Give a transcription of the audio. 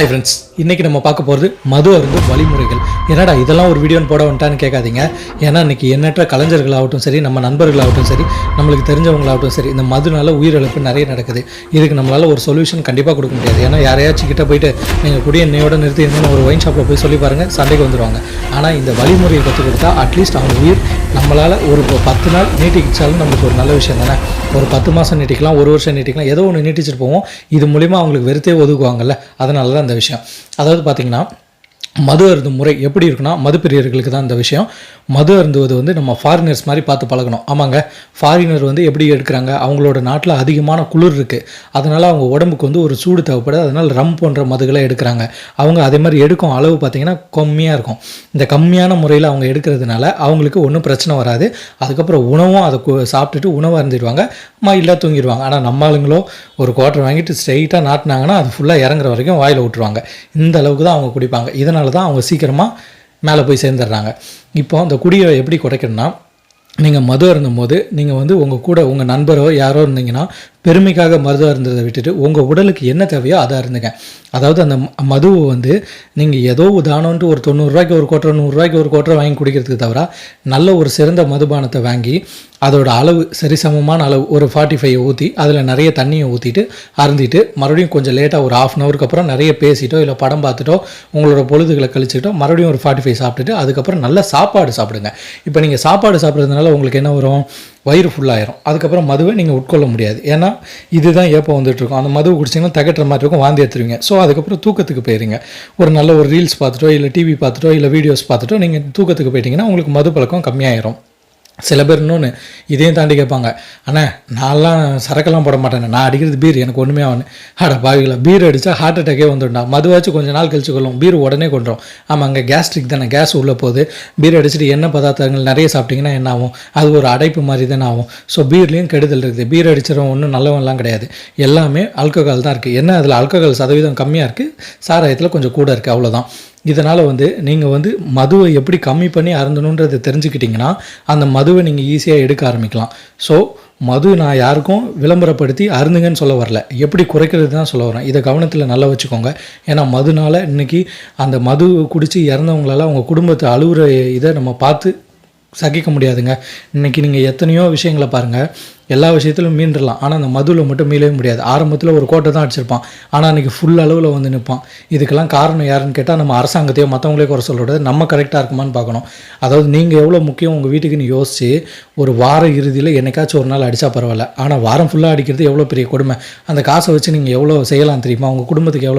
Hi friends இன்றைக்கி நம்ம பார்க்க போகிறது மது அருந்து வழிமுறைகள். என்னடா இதெல்லாம் ஒரு வீடியோன்னு போட வந்துட்டான்னு கேட்காதீங்க. ஏன்னா இன்றைக்கி எண்ணற்ற கலைஞர்களாகட்டும் சரி நம்ம நண்பர்களாகட்டும் சரி நம்மளுக்கு தெரிஞ்சவங்களாகட்டும் சரி இந்த மதுனால உயிரிழப்பு நிறைய நடக்குது. இதுக்கு நம்மளால் ஒரு சொல்யூஷன் கண்டிப்பாக கொடுக்க முடியாது. ஏன்னா யாரையாச்சும் கிட்ட போயிட்டு நீங்கள் குடிய எண்ணெயோட நிறுத்தி இருந்தீங்கன்னு ஒரு ஒயின் ஷாப்பில் போய் சொல்லி பாருங்கள் சண்டைக்கு வந்துடுவாங்க ஆனால் இந்த வழிமுறையை கற்றுக் கொடுத்தா அட்லீஸ்ட் அவங்க உயிர் நம்மளால் ஒரு பத்து நாள் நீட்டிக்கிச்சாலும் நம்மளுக்கு ஒரு நல்ல விஷயம் தானே? ஒரு பத்து மாதம் நீட்டிக்கலாம் ஒரு வருஷம் நீட்டிக்கலாம் ஏதோ ஒன்று நீட்டிச்சிட்டு போவோம். இது மூலிமா அவங்களுக்கு வெறுத்தே ஒதுக்குவாங்கல்ல. அதனால தான் அந்த விஷயம். அதாவது பார்த்திங்கன்னா மது அருந்தும் முறை எப்படி இருக்குன்னா மது பிரியர்களுக்கு தான் இந்த விஷயம். மது அருந்துவது வந்து நம்ம ஃபாரினர்ஸ் மாதிரி பார்த்து பழகணும். ஆமாங்க ஃபாரினர் வந்து எப்படி எடுக்கிறாங்க அவங்களோட நாட்டில் அதிகமான குளிர் இருக்குது அதனால் அவங்க உடம்புக்கு வந்து ஒரு சூடு தேவைப்படுது. அதனால் ரம் போன்ற மதுகளை எடுக்கிறாங்க. அவங்க அதே மாதிரி எடுக்கும் அளவு பார்த்திங்கன்னா கம்மியாக இருக்கும். இந்த கம்மியான முறையில் அவங்க எடுக்கிறதுனால அவங்களுக்கு ஒன்றும் பிரச்சனை வராது. அதுக்கப்புறம் உணவும் அதை சாப்பிட்டுட்டு உணவு அருந்திடுவாங்க. இல்லை தூங்கிடுவாங்க. ஆனால் நம்ம ஆளுங்களோ ஒரு குவார்ட்டர் வாங்கிட்டு ஸ்ட்ரைட்டாக நாட்டினாங்கன்னா அது ஃபுல்லாக இறங்குற வரைக்கும் வாயில் விட்டுருவாங்க இந்த அளவுக்கு தான் அவங்க குடிப்பாங்க. இதனால் தான் அவங்க சீக்கிரமாக மேலே போய் சேர்ந்துடுறாங்க. இப்போ அந்த குடியை எப்படி குறைக்கணும்னா நீங்கள் மது அருந்தும் போது நீங்கள் வந்து உங்கள் கூட உங்கள் நண்பரோ யாரோ இருந்தீங்கன்னா பெருமைக்காக மருதாக இருந்ததை விட்டுட்டு உங்கள் உடலுக்கு என்ன தேவையோ அதாக இருந்துங்க அதாவது அந்த ம- மதுவை வந்து நீங்கள் ஏதோ உதாரணம்ட்டு ஒரு தொண்ணூறுரூவாய்க்கு ஒரு கோட்டரை நூறுரூவாய்க்கு ஒரு கோட்டரை வாங்கி குடிக்கிறதுக்கு தவிர நல்ல ஒரு சிறந்த மதுபானத்தை வாங்கி அதோட அளவு சரிசமமான அளவு ஒரு ஃபார்ட்டி ஃபைவ் ஊற்றி அதில் நிறைய தண்ணியை ஊற்றிட்டு அருந்திட்டு மறுபடியும் கொஞ்சம் லேட்டாக ஒரு ஆஃப் அன் ஹவருக்கு அப்புறம் நிறைய பேசிட்டோ இல்லை படம் பார்த்துட்டோ உங்களோட பொழுதுகளை கழிச்சுக்கிட்டோ மறுபடியும் ஒரு ஃபார்ட்டி ஃபைவ் சாப்பிட்டுட்டு அதுக்கப்புறம் நல்ல சாப்பாடு சாப்பிடுங்க. இப்போ நீங்கள் சாப்பாடு சாப்பிட்றதுனால உங்களுக்கு என்ன வரும்? வயிறு ஃபுல்லாயிரும் அதுக்கப்புறம் மதுவை நீங்கள் உட்கொள்ள முடியாது. ஏன்னா இதுதான் ஏப்போ வந்துட்டுருக்கும். அந்த மதுவை குடிச்சிங்கன்னா தகட்டுற மாதிரி இருக்கும் வாந்தி எடுத்துருவீங்க. ஸோ அதுக்கப்புறம் தூக்கத்துக்கு போயிருங்க. ஒரு நல்ல ஒரு ரீல்ஸ் பார்த்துட்டோ இல்லை டிவி பார்த்துட்டோ இல்லை வீடியோஸ் பார்த்துட்டோ நீங்கள் தூக்கத்துக்கு போயிட்டீங்கன்னா உங்களுக்கு மது பழக்கம் கம்மியாயிரும். சில பேர் இன்னொன்று இதையும் தாண்டி கேட்பாங்க அண்ணே நான்லாம் சரக்கெல்லாம் போட மாட்டேன் நான் அடிக்கிறது பீர் எனக்கு ஒன்றுமே ஆகணும் அட பாவிகளா பீர் அடித்தா ஹார்ட் அட்டாக்கே வந்துடும்டா. மதுவாச்சும் கொஞ்சம் நாள் கழிச்சு கொள்ளும் பீர் உடனே கொண்டுரும். ஆமாம் அங்கே கேஸ்ட்ரிக் தானே கேஸ் உள்ளே போகுது. பீர் அடிச்சுட்டு என்ன பதார்த்தங்கள் நிறைய சாப்பிட்டிங்கன்னா என்ன ஆகும்? அது ஒரு அடைப்பு மாதிரி தானே ஆகும். ஸோ பீர்லேயும் கெடுதல் இருக்குது. பீர் அடிச்சிடும் ஒன்றும் நல்லவன்லாம் கிடையாது. எல்லாமே ஆல்கஹால் தான் இருக்குது என்ன அதில் ஆல்கஹால் சதவீதம் கம்மியாக இருக்குது சாராயத்தில் கொஞ்சம் கூட இருக்குது அவ்வளோதான் இதனால் வந்து நீங்கள் வந்து மதுவை எப்படி கம்மி பண்ணி அருந்தணுன்றதை தெரிஞ்சுக்கிட்டிங்கன்னா அந்த மதுவை நீங்கள் ஈஸியாக எடுக்க ஆரம்பிக்கலாம். ஸோ மது நான் யாருக்கும் விளம்பரப்படுத்தி அருந்துங்கன்னு சொல்ல வரல. எப்படி குறைக்கிறது தான் சொல்ல வரேன். இதை கவனத்தில் நல்லா வச்சுக்கோங்க. ஏன்னா மதுனால் இன்றைக்கி அந்த மது குடித்து இறந்தவங்களால அவங்க குடும்பத்தை அழுகுற இதை நம்ம பார்த்து சகிக்க முடியாதுங்க. இன்னைக்கு நீங்கள் எத்தனையோ விஷயங்களை பாருங்கள் எல்லா விஷயத்திலும் மீண்டுடலாம் ஆனால் அந்த மதுவில் மட்டும் மீளவே முடியாது. ஆரம்பத்தில் ஒரு கோட்டை தான் அடிச்சிருப்பான். ஆனால் அன்றைக்கி ஃபுல் அளவில் வந்து நிற்பான். இதுக்கெல்லாம் காரணம் யாருன்னு கேட்டால் நம்ம அரசாங்கத்தையோ மற்றவங்களே குறை சொல்கிறது நம்ம கரெக்டாக இருக்குமான்னு பார்க்கணும். அதாவது நீங்கள் எவ்வளோ முக்கியம் உங்கள் வீட்டுக்குன்னு யோசிச்சு ஒரு வார இறுதியில் என்னைக்காச்சும் ஒரு நாள் அடித்தா பரவாயில்ல. ஆனால் வாரம் ஃபுல்லாக அடிக்கிறது எவ்வளோ பெரிய கொடுமை. அந்த காசை வச்சு நீங்கள் எவ்வளோ செய்யலாம் தெரியுமா? உங்கள் குடும்பத்துக்கு எவ்வளோ